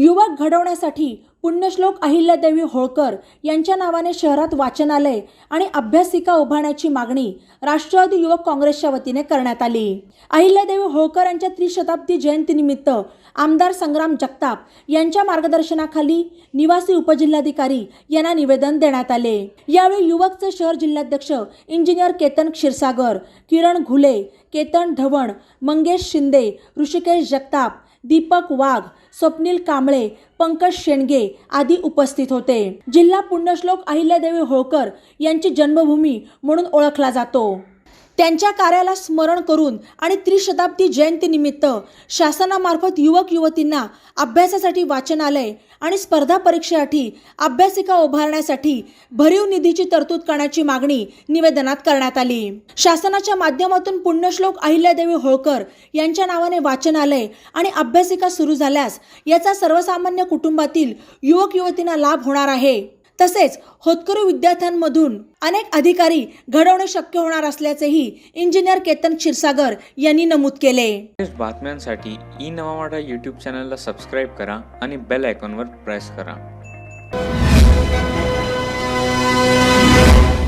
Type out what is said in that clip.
युवक घडवण्यासाठी पुण्यश्लोक अहिल्यादेवी होळकर यांच्या नावाने शहरात वाचनालय आणि अभ्यासिका उभारण्याची मागणी राष्ट्रवादी युवक काँग्रेसच्या वतीने करण्यात आली. अहिल्यादेवी होळकर यांच्या त्रिशताब्दी जयंतीनिमित्त आमदार संग्राम जगताप यांच्या मार्गदर्शनाखाली निवासी उपजिल्हाधिकारी यांना निवेदन देण्यात आले. यावेळी युवकचे शहर जिल्हाध्यक्ष इंजिनियर केतन क्षीरसागर किरण घुले केतन ढवण मंगेश शिंदे ऋषिकेश जगताप दीपक वाघ स्वप्नील कांबळे पंकज शेंडगे आदी उपस्थित होते. जिल्हा पुण्यश्लोक अहिल्यादेवी होळकर यांची जन्मभूमी म्हणून ओळखला जातो. त्यांच्या कार्याला स्मरण करून आणि त्रिशताब्दी जयंतीनिमित्त शासनामार्फत युवक युवतींना अभ्यासासाठी वाचनालय आणि स्पर्धा परीक्षेसाठी अभ्यासिका उभारण्यासाठी भरीव निधीची तरतूद करण्याची मागणी निवेदनात करण्यात आली. शासनाच्या माध्यमातून पुण्यश्लोक अहिल्यादेवी होळकर यांच्या नावाने वाचनालय आणि अभ्यासिका सुरू झाल्यास याचा सर्वसामान्य कुटुंबातील युवक युवतींना लाभ होणार आहे. तसेच होतकरू विद्यार्थ्यांमधून अनेक अधिकारी घडवणे शक्य होणार असल्याचेही इंजिनियर केतन क्षीरसागर यांनी नमूद केले. बातम्यांसाठी ई नवा यूट्यूब चॅनलला सबस्क्राईब करा आणि बेल आयकॉनवर प्रेस करा.